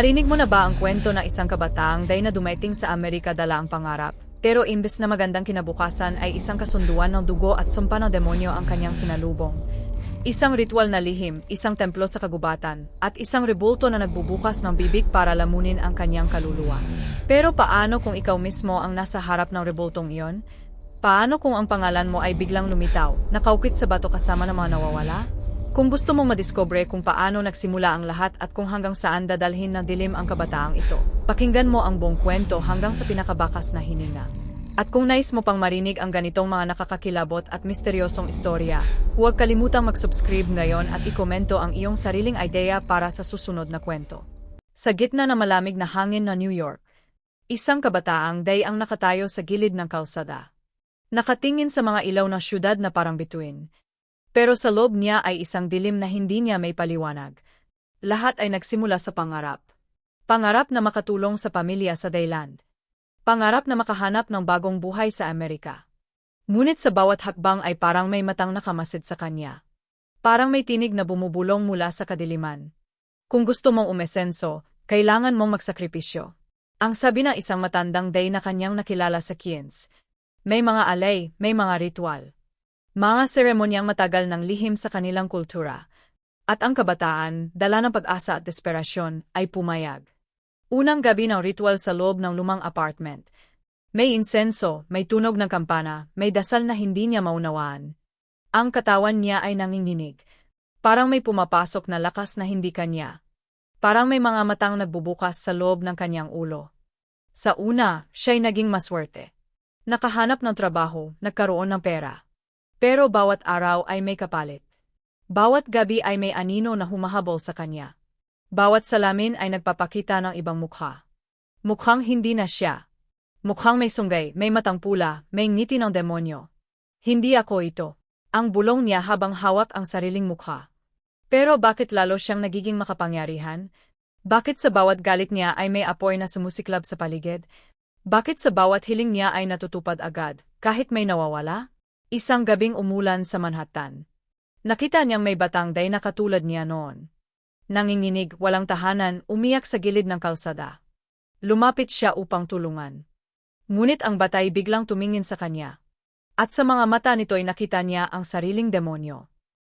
Narinig mo na ba ang kwento ng isang kabataang day na dumating sa Amerika dala ang pangarap? Pero imbes na magandang kinabukasan ay isang kasunduan ng dugo at sumpa ng demonyo ang kanyang sinalubong. Isang ritual na lihim, isang templo sa kagubatan, at isang rebulto na nagbubukas ng bibig para lamunin ang kanyang kaluluwa. Pero paano kung ikaw mismo ang nasa harap ng rebultong iyon? Paano kung ang pangalan mo ay biglang lumitaw, nakaukit sa bato kasama ng mga nawawala? Kung gusto mong madiscover kung paano nagsimula ang lahat at kung hanggang saan dadalhin ng dilim ang kabataang ito, pakinggan mo ang buong kwento hanggang sa pinakabakas na hininga. At kung nais mo pang marinig ang ganitong mga nakakakilabot at misteryosong istorya, huwag kalimutang mag-subscribe ngayon at ikomento ang iyong sariling idea para sa susunod na kwento. Sa gitna ng malamig na hangin ng New York, isang kabataang day ang nakatayo sa gilid ng kalsada. Nakatingin sa mga ilaw ng syudad na parang bituin. Pero sa loob niya ay isang dilim na hindi niya may paliwanag. Lahat ay nagsimula sa pangarap. Pangarap na makatulong sa pamilya sa Dayland. Pangarap na makahanap ng bagong buhay sa Amerika. Ngunit sa bawat hakbang ay parang may matang nakamasid sa kanya. Parang may tinig na bumubulong mula sa kadiliman. Kung gusto mong umesenso, kailangan mong magsakripisyo. Ang sabi ng isang matandang day na kanyang nakilala sa Kiens. May mga alay, may mga ritual. Mga seremonyang matagal ng lihim sa kanilang kultura. At ang kabataan, dala ng pag-asa at desperasyon, ay pumayag. Unang gabi ng ritual sa loob ng lumang apartment. May insenso, may tunog ng kampana, may dasal na hindi niya maunawaan. Ang katawan niya ay nanginginig. Parang may pumapasok na lakas na hindi kanya. Parang may mga matang nagbubukas sa loob ng kanyang ulo. Sa una, siya'y naging maswerte. Nakahanap ng trabaho, nagkaroon ng pera. Pero bawat araw ay may kapalit. Bawat gabi ay may anino na humahabol sa kanya. Bawat salamin ay nagpapakita ng ibang mukha. Mukhang hindi na siya. Mukhang may sunggay, may matang pula, may ngiti ng demonyo. Hindi ako ito. Ang bulong niya habang hawak ang sariling mukha. Pero bakit lalo siyang nagiging makapangyarihan? Bakit sa bawat galit niya ay may apoy na sumusiklab sa paligid? Bakit sa bawat hiling niya ay natutupad agad, kahit may nawawala? Isang gabing umulan sa Manhattan. Nakita niyang may batang day na katulad niya noon nanginginig, walang tahanan, umiyak sa gilid ng kalsada. Lumapit siya upang tulungan. Ngunit ang batay biglang tumingin sa kanya. At sa mga mata nito'y nakita niya ang sariling demonyo.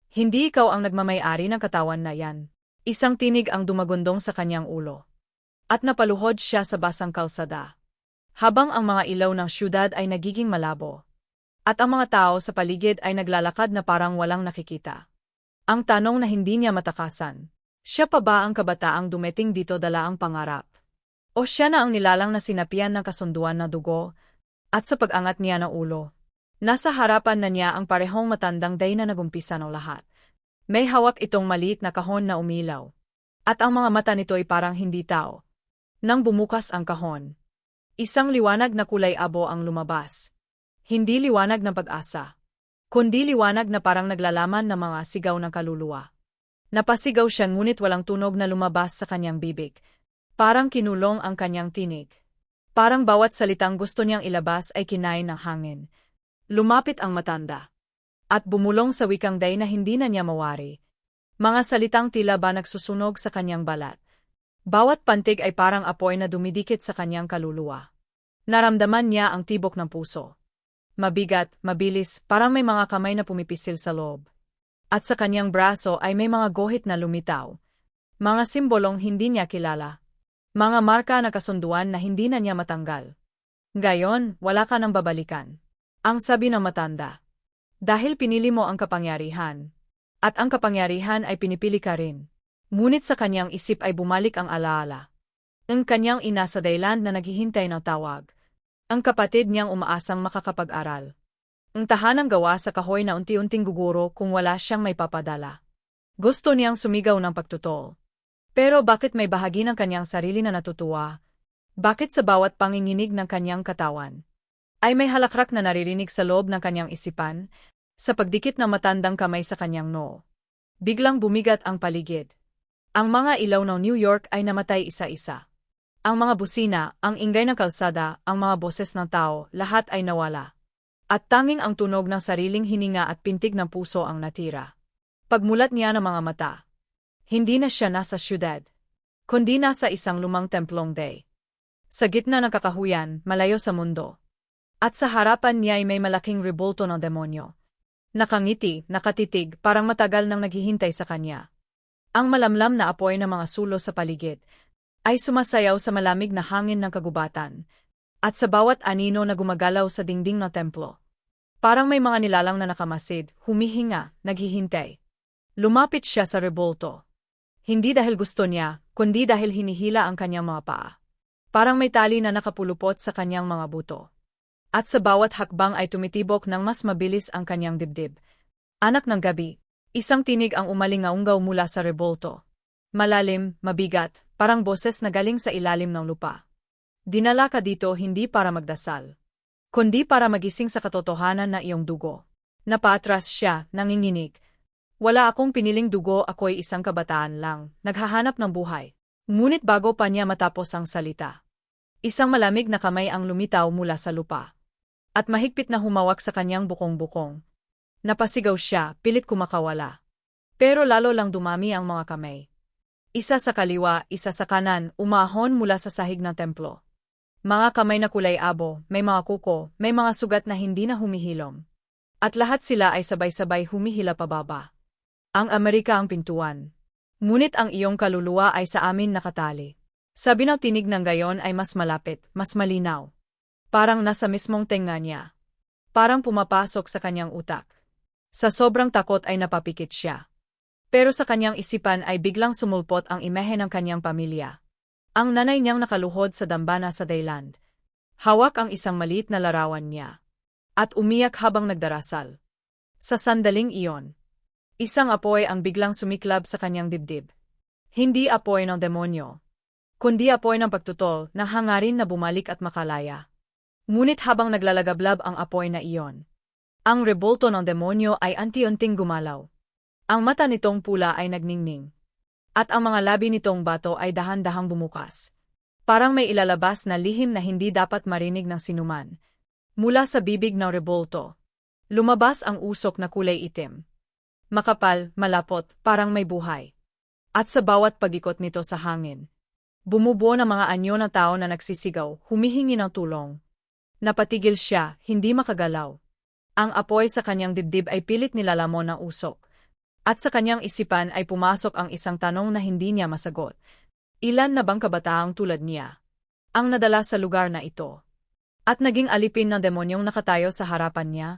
Hindi ikaw ang nagmamayari ng katawan na yan. Isang tinig ang dumagundong sa kanyang ulo. At napaluhod siya sa basang kalsada. Habang ang mga ilaw ng syudad ay nagiging malabo. At ang mga tao sa paligid ay naglalakad na parang walang nakikita. Ang tanong na hindi niya matakasan. Siya pa ba ang kabataang dumeting dito dala ang pangarap? O siya na ang nilalang na sinapian ng kasunduan na dugo? At sa pag-angat niya ng ulo, nasa harapan na niya ang parehong matandang day na nagumpisa ng lahat. May hawak itong maliit na kahon na umilaw. At ang mga mata nito'y parang hindi tao. Nang bumukas ang kahon, isang liwanag na kulay abo ang lumabas. Hindi liwanag ng pag-asa, kundi liwanag na parang naglalaman ng mga sigaw ng kaluluwa. Napasigaw siya ngunit walang tunog na lumabas sa kanyang bibig. Parang kinulong ang kanyang tinig. Parang bawat salitang gusto niyang ilabas ay kinain ng hangin. Lumapit ang matanda. At bumulong sa wikang day na hindi na niya mawari. Mga salitang tila ba nagsusunog sa kanyang balat. Bawat pantig ay parang apoy na dumidikit sa kanyang kaluluwa. Naramdaman niya ang tibok ng puso. Mabigat, mabilis, parang may mga kamay na pumipisil sa loob at sa kanyang braso ay may mga gohit na lumitaw. Mga simbolong hindi niya kilala. Mga marka na kasunduan na hindi na niya matanggal. Gayon, wala ka nang babalikan. Ang sabi ng matanda. Dahil pinili mo ang kapangyarihan. At ang kapangyarihan ay pinipili ka rin. Ngunit sa kanyang isip ay bumalik ang alaala. Ang kanyang ina sa Dayland na naghihintay ng tawag. Ang kapatid niyang umaasang makakapag-aral. Ang tahanang gawa sa kahoy na unti-unting guguro kung wala siyang may papadala. Gusto niyang sumigaw ng pagtutol. Pero bakit may bahagi ng kanyang sarili na natutuwa? Bakit sa bawat panginginig ng kanyang katawan? Ay may halakrak na naririnig sa loob ng kanyang isipan, sa pagdikit ng matandang kamay sa kanyang noo. Biglang bumigat ang paligid. Ang mga ilaw ng New York ay namatay isa-isa. Ang mga busina, ang ingay ng kalsada, ang mga boses ng tao, lahat ay nawala. At tanging ang tunog ng sariling hininga at pintig ng puso ang natira. Pagmulat niya ng mga mata. Hindi na siya nasa syudad. kundi nasa isang lumang templong day. Sa gitna ng kakahuyan, malayo sa mundo. At sa harapan niya ay may malaking rebulto ng demonyo. Nakangiti, nakatitig, parang matagal nang naghihintay sa kanya. Ang malamlam na apoy ng mga sulo sa paligid ay sumasayaw sa malamig na hangin ng kagubatan, at sa bawat anino na gumagalaw sa dingding ng templo. Parang may mga nilalang na nakamasid, humihinga, naghihintay. Lumapit siya sa rebulto. Hindi dahil gusto niya, kundi dahil hinihila ang kanyang mga paa. Parang may tali na nakapulupot sa kanyang mga buto. At sa bawat hakbang ay tumitibok ng mas mabilis ang kanyang dibdib. Anak ng gabi, isang tinig ang umalingaunggaw mula sa rebulto. Malalim, mabigat, parang boses na galing sa ilalim ng lupa. Dinala ka dito hindi para magdasal, kundi para magising sa katotohanan na iyong dugo. Napatras siya, nanginginig. Wala akong piniling dugo ako'y isang kabataan lang, naghahanap ng buhay. Ngunit bago pa niya matapos ang salita. Isang malamig na kamay ang lumitaw mula sa lupa. At mahigpit na humawak sa kanyang bukong-bukong. Napasigaw siya, pilit kumakawala. Pero lalo lang dumami ang mga kamay. Isa sa kaliwa, isa sa kanan, umahon mula sa sahig ng templo. Mga kamay na kulay abo, may mga kuko, may mga sugat na hindi na humihilom. At lahat sila ay sabay-sabay humihila pababa. Ang Amerika ang pintuan. Ngunit ang iyong kaluluwa ay sa amin nakatali. Sabi ng tinig ng gayon ay mas malapit, mas malinaw. Parang nasa mismong tenga niya. Parang pumapasok sa kanyang utak. Sa sobrang takot ay napapikit siya. Pero sa kanyang isipan ay biglang sumulpot ang imahe ng kanyang pamilya. Ang nanay niyang nakaluhod sa dambana sa Dayland. Hawak ang isang maliit na larawan niya. At umiyak habang nagdarasal. Sa sandaling iyon, isang apoy ang biglang sumiklab sa kanyang dibdib. Hindi apoy ng demonyo, kundi apoy ng pagtutol na hangarin na bumalik at makalaya. Ngunit habang naglalagablab ang apoy na iyon, ang rebulto ng demonyo ay anti-unting gumalaw. Ang mata nitong pula ay nagningning. At ang mga labi nitong bato ay dahan-dahang bumukas. Parang may ilalabas na lihim na hindi dapat marinig ng sinuman. Mula sa bibig ng rebulto, lumabas ang usok na kulay itim. Makapal, malapot, parang may buhay. At sa bawat pagikot nito sa hangin, bumubuo ng mga anyo ng tao na nagsisigaw, humihingi ng tulong. Napatigil siya, hindi makagalaw. Ang apoy sa kanyang dibdib ay pilit nilalamon ng usok. At sa kanyang isipan ay pumasok ang isang tanong na hindi niya masagot. Ilan na bang kabataang tulad niya? Ang nadala sa lugar na ito. At naging alipin ng demonyong nakatayo sa harapan niya,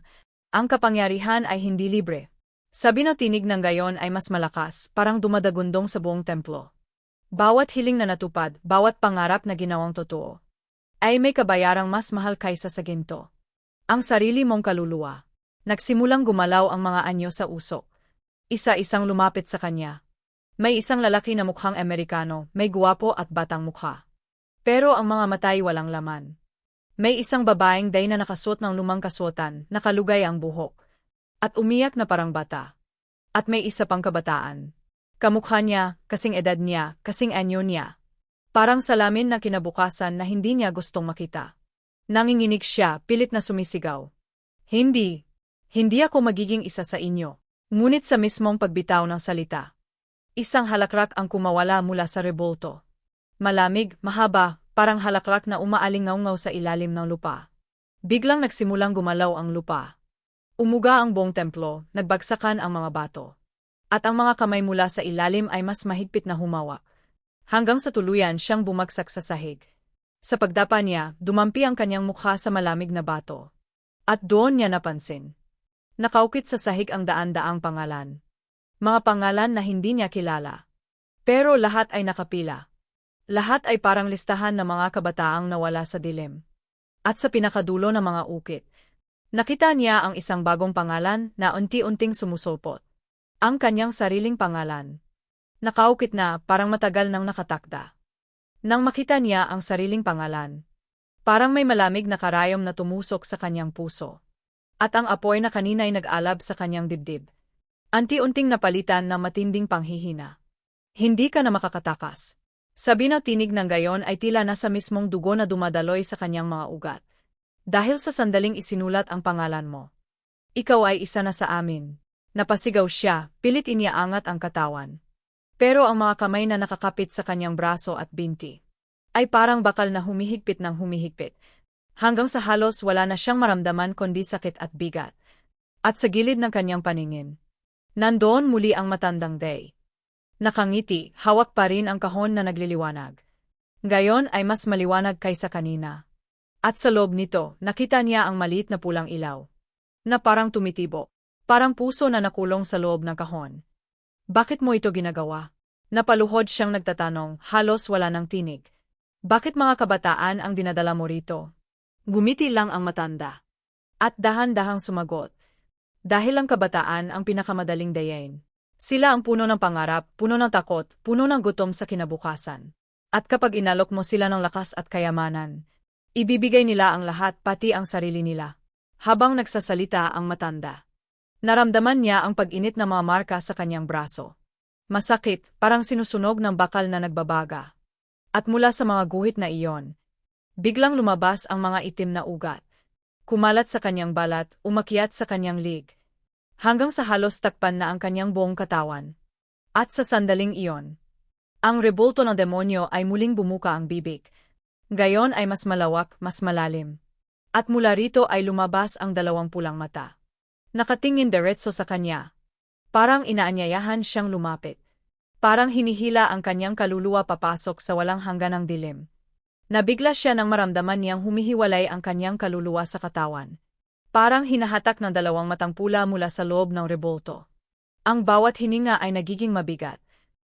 ang kapangyarihan ay hindi libre. Sabi ng tinig ng gayon ay mas malakas, parang dumadagundong sa buong templo. Bawat hiling na natupad, bawat pangarap na ginawang totoo, ay may kabayarang mas mahal kaysa sa ginto. Ang sarili mong kaluluwa. Nagsimulang gumalaw ang mga anyo sa usok. Isa-isang lumapit sa kanya. May isang lalaki na mukhang Amerikano, may guwapo at batang mukha. Pero ang mga matay walang laman. May isang babaeng day na nakasuot ng lumang kasuotan, nakalugay ang buhok. At umiyak na parang bata. At may isa pang kabataan. Kamukha niya, kasing edad niya, kasing anyo niya, Parang salamin na kinabukasan na hindi niya gustong makita. Nanginginig siya, pilit na sumisigaw. Hindi. Hindi ako magiging isa sa inyo. Ngunit sa mismong pagbitaw ng salita. Isang halakrak ang kumawala mula sa rebulto. Malamig, mahaba, parang halakrak na umaalingaw sa ilalim ng lupa. Biglang nagsimulang gumalaw ang lupa. Umuga ang buong templo, nagbagsakan ang mga bato. At ang mga kamay mula sa ilalim ay mas mahigpit na humawak hanggang sa tuluyan siyang bumagsak sa sahig. Sa pagdapa niya, dumampi ang kanyang mukha sa malamig na bato. At doon niya napansin. Nakaukit sa sahig ang daan-daang pangalan. Mga pangalan na hindi niya kilala. Pero lahat ay nakapila. Lahat ay parang listahan ng mga kabataang nawala sa dilim. At sa pinakadulo ng mga ukit, nakita niya ang isang bagong pangalan na unti-unting sumusulpot. Ang kanyang sariling pangalan. Nakaukit na, parang matagal nang nakatakda. Nang makita niya ang sariling pangalan, parang may malamig na karayom na tumusok sa kanyang puso. At ang apoy na kanina'y nag-alab sa kanyang dibdib. Anti-unting napalitan ng matinding panghihina. Hindi ka na makakatakas. Sabi na tinig ng gayon ay tila nasa mismong dugo na dumadaloy sa kanyang mga ugat. Dahil sa sandaling isinulat ang pangalan mo. Ikaw ay isa na sa amin. Napasigaw siya, pilit iniaangat ang katawan. Pero ang mga kamay na nakakapit sa kanyang braso at binti ay parang bakal na humihigpit ng humihigpit. Hanggang sa halos wala na siyang maramdaman kundi sakit at bigat. At sa gilid ng kanyang paningin, nandoon muli ang matandang day. Nakangiti, hawak pa rin ang kahon na nagliliwanag. Gayon ay mas maliwanag kaysa kanina. At sa loob nito, nakita niya ang maliit na pulang ilaw. Na parang tumitibo. Parang puso na nakulong sa loob ng kahon. Bakit mo ito ginagawa? Napaluhod siyang nagtatanong, halos wala ng tinig. Bakit mga kabataan ang dinadala mo rito? Gumiti lang ang matanda. At dahan-dahang sumagot. Dahil ang kabataan ang pinakamadaling dayain. Sila ang puno ng pangarap, puno ng takot, puno ng gutom sa kinabukasan. At kapag inalok mo sila ng lakas at kayamanan, ibibigay nila ang lahat pati ang sarili nila. Habang nagsasalita ang matanda. Naramdaman niya ang pag-init na mga marka sa kanyang braso. Masakit, parang sinusunog ng bakal na nagbabaga. At mula sa mga guhit na iyon, biglang lumabas ang mga itim na ugat. Kumalat sa kanyang balat, umakyat sa kanyang lig. Hanggang sa halos takpan na ang kanyang buong katawan. At sa sandaling iyon, ang rebulto ng demonyo ay muling bumuka ang bibig. Gayon ay mas malawak, mas malalim. At mula rito ay lumabas ang dalawang pulang mata. Nakatingin diretso sa kanya. Parang inaanyayahan siyang lumapit. Parang hinihila ang kanyang kaluluwa papasok sa walang hangganang dilim. Nabigla siya nang maramdaman niyang humihiwalay ang kanyang kaluluwa sa katawan. Parang hinahatak ng dalawang matang pula mula sa loob ng rebulto. Ang bawat hininga ay nagiging mabigat.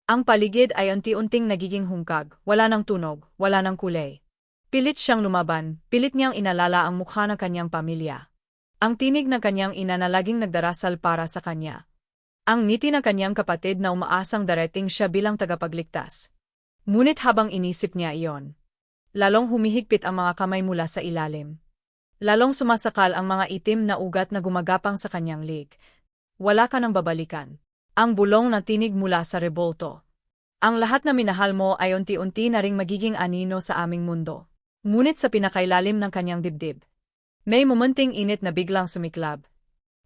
Ang paligid ay unti-unting nagiging hungkag, wala ng tunog, wala ng kulay. Pilit siyang lumaban, pilit niyang inalala ang mukha ng kanyang pamilya. Ang tinig ng kanyang ina na laging nagdarasal para sa kanya. Ang ngiti ng kanyang kapatid na umaasang darating siya bilang tagapagligtas. Ngunit habang inisip niya iyon, lalong humihigpit ang mga kamay mula sa ilalim. Lalong sumasakal ang mga itim na ugat na gumagapang sa kanyang lig. Wala ka nang babalikan. Ang bulong na tinig mula sa rebolto. Ang lahat na minahal mo ay unti-unti na ring magiging anino sa aming mundo. Ngunit sa pinakailalim ng kanyang dibdib. May momenting init na biglang sumiklab.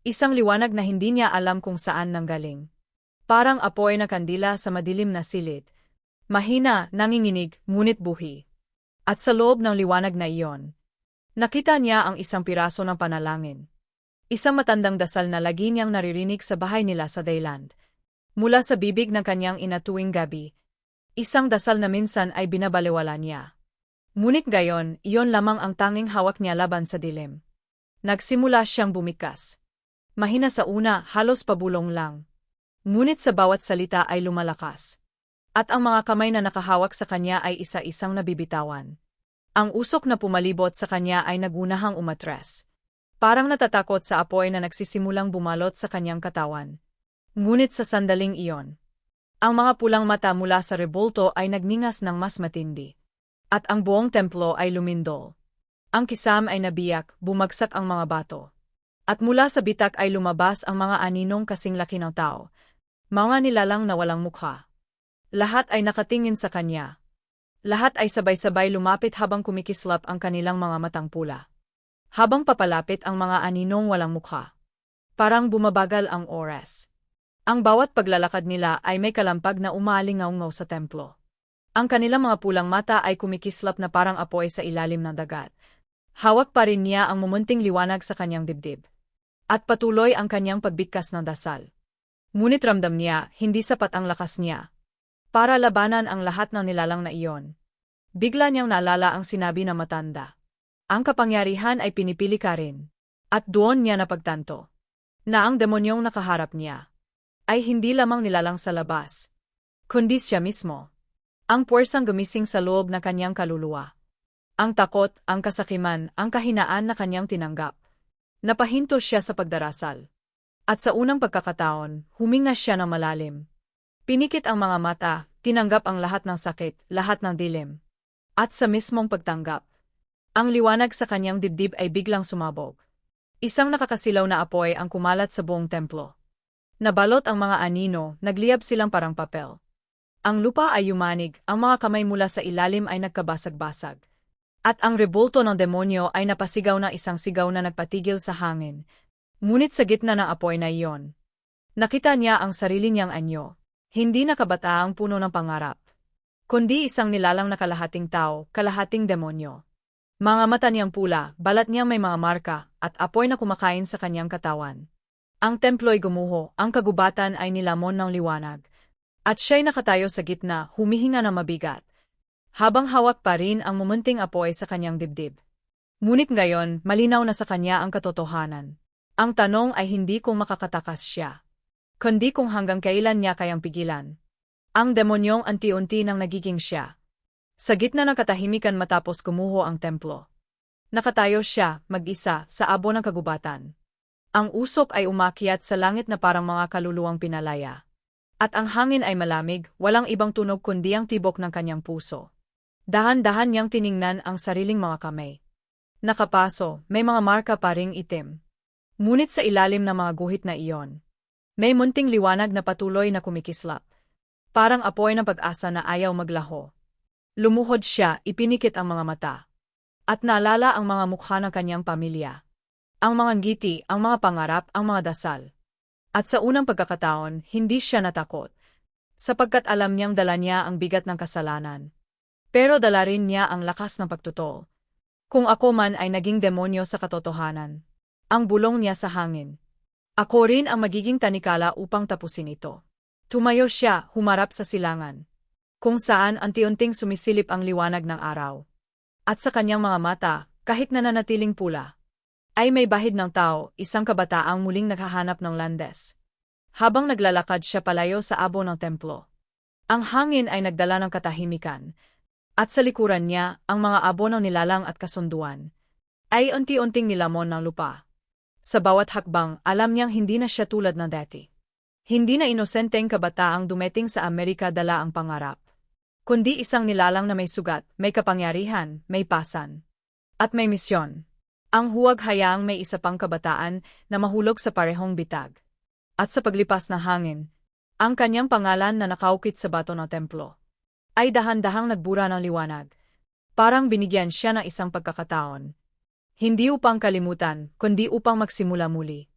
Isang liwanag na hindi niya alam kung saan nanggaling. Parang apoy na kandila sa madilim na silid. Mahina, nanginginig, ngunit buhi. At sa loob ng liwanag na iyon, nakita niya ang isang piraso ng panalangin. Isang matandang dasal na lagi niyang naririnig sa bahay nila sa Dayland. Mula sa bibig ng kanyang ina tuwing gabi, isang dasal na minsan ay binabaliwala niya. Ngunit gayon, iyon lamang ang tanging hawak niya laban sa dilim. Nagsimula siyang bumikas. Mahina sa una, halos pabulong lang. Ngunit sa bawat salita ay lumalakas. At ang mga kamay na nakahawak sa kanya ay isa-isang nabibitawan. Ang usok na pumalibot sa kanya ay nagunahang umatras. Parang natatakot sa apoy na nagsisimulang bumalot sa kanyang katawan. Ngunit sa sandaling iyon, ang mga pulang mata mula sa rebulto ay nagningas ng mas matindi. At ang buong templo ay lumindol. Ang kisam ay nabiyak, bumagsak ang mga bato. At mula sa bitak ay lumabas ang mga aninong kasing laki ng tao. Mga nilalang na walang mukha. Lahat ay nakatingin sa kanya. Lahat ay sabay-sabay lumapit habang kumikislap ang kanilang mga matang pula habang papalapit ang mga aninong walang mukha. Parang bumabagal ang oras. Ang bawat paglalakad nila ay may kalampag na umalingaw sa templo. Ang kanilang mga pulang mata ay kumikislap na parang apoy sa ilalim ng dagat. Hawak pa rin niya ang mumunting liwanag sa kanyang dibdib. At patuloy ang kanyang pagbigkas ng dasal. Ngunit ramdam niya, hindi sapat ang lakas niya. Para labanan ang lahat ng nilalang na iyon. Bigla niyang naalala ang sinabi ng matanda. Ang kapangyarihan ay pinipili ka rin. At doon niya napagtanto na ang demonyong nakaharap niya ay hindi lamang nilalang sa labas, kundi siya mismo. Ang puwersang gumising sa loob na kanyang kaluluwa. Ang takot, ang kasakiman, ang kahinaan na kanyang tinanggap. Napahinto siya sa pagdarasal. At sa unang pagkakataon, huminga siya ng malalim. Pinikit ang mga mata, tinanggap ang lahat ng sakit, lahat ng dilim. At sa mismong pagtanggap, ang liwanag sa kanyang dibdib ay biglang sumabog. Isang nakakasilaw na apoy ang kumalat sa buong templo. Nabalot ang mga anino, nagliyab silang parang papel. Ang lupa ay yumanig, ang mga kamay mula sa ilalim ay nagkabasag-basag. At ang rebulto ng demonyo ay napasigaw na isang sigaw na nagpatigil sa hangin. Ngunit sa gitna ng apoy na iyon, nakita niya ang sarili niyang anyo. Hindi nakabata ang puno ng pangarap. Kundi isang nilalang na kalahating tao, kalahating demonyo. Mga mata niyang pula, balat niyang may mga marka, at apoy na kumakain sa kanyang katawan. Ang templo'y gumuho, ang kagubatan ay nilamon ng liwanag. At siya'y nakatayo sa gitna, humihinga na mabigat. Habang hawak pa rin ang mumunting apoy sa kanyang dibdib. Ngunit ngayon, malinaw na sa kanya ang katotohanan. Ang tanong ay hindi kung makakatakas siya. Kundi kung hanggang kailan niya kayang pigilan. Ang demonyong anti-unti nang nagiging siya. Sa gitna ng katahimikan matapos kumuho ang templo. Nakatayo siya, mag-isa, sa abo ng kagubatan. Ang usok ay umakyat sa langit na parang mga kaluluwang pinalaya. At ang hangin ay malamig, walang ibang tunog kundi ang tibok ng kanyang puso. Dahan-dahan niyang tiningnan ang sariling mga kamay. Nakapaso, may mga marka pa ring itim. Ngunit sa ilalim ng mga guhit na iyon, may munting liwanag na patuloy na kumikislap. Parang apoy ng pag-asa na ayaw maglaho. Lumuhod siya, ipinikit ang mga mata. At naalala ang mga mukha ng kanyang pamilya. Ang mga ngiti, ang mga pangarap, ang mga dasal. At sa unang pagkakataon, hindi siya natakot. Sapagkat alam niyang dala niya ang bigat ng kasalanan. Pero dala rin niya ang lakas ng pagtutol. Kung ako man ay naging demonyo sa katotohanan. Ang bulong niya sa hangin. Ako rin ang magiging tanikala upang tapusin ito. Tumayo siya, humarap sa silangan. Kung saan anti-unting sumisilip ang liwanag ng araw. At sa kanyang mga mata, kahit nananatiling pula, ay may bahid ng tao, isang kabataang muling naghahanap ng landes. Habang naglalakad siya palayo sa abo ng templo. Ang hangin ay nagdala ng katahimikan, at sa likuran niya, ang mga abo ng nilalang at kasunduan, ay unti-unting nilamon ng lupa. Sa bawat hakbang, alam niyang hindi na siya tulad ng dati. Hindi na inosenteng kabataang dumeting sa Amerika dala ang pangarap. Kundi isang nilalang na may sugat, may kapangyarihan, may pasan. At may misyon. Ang huwag hayaang may isa pang kabataan na mahulog sa parehong bitag. At sa paglipas ng hangin, ang kanyang pangalan na nakaukit sa bato ng templo ay dahan-dahang nagbura ng liwanag. Parang binigyan siya ng isang pagkakataon. Hindi upang kalimutan, kundi upang magsimula muli.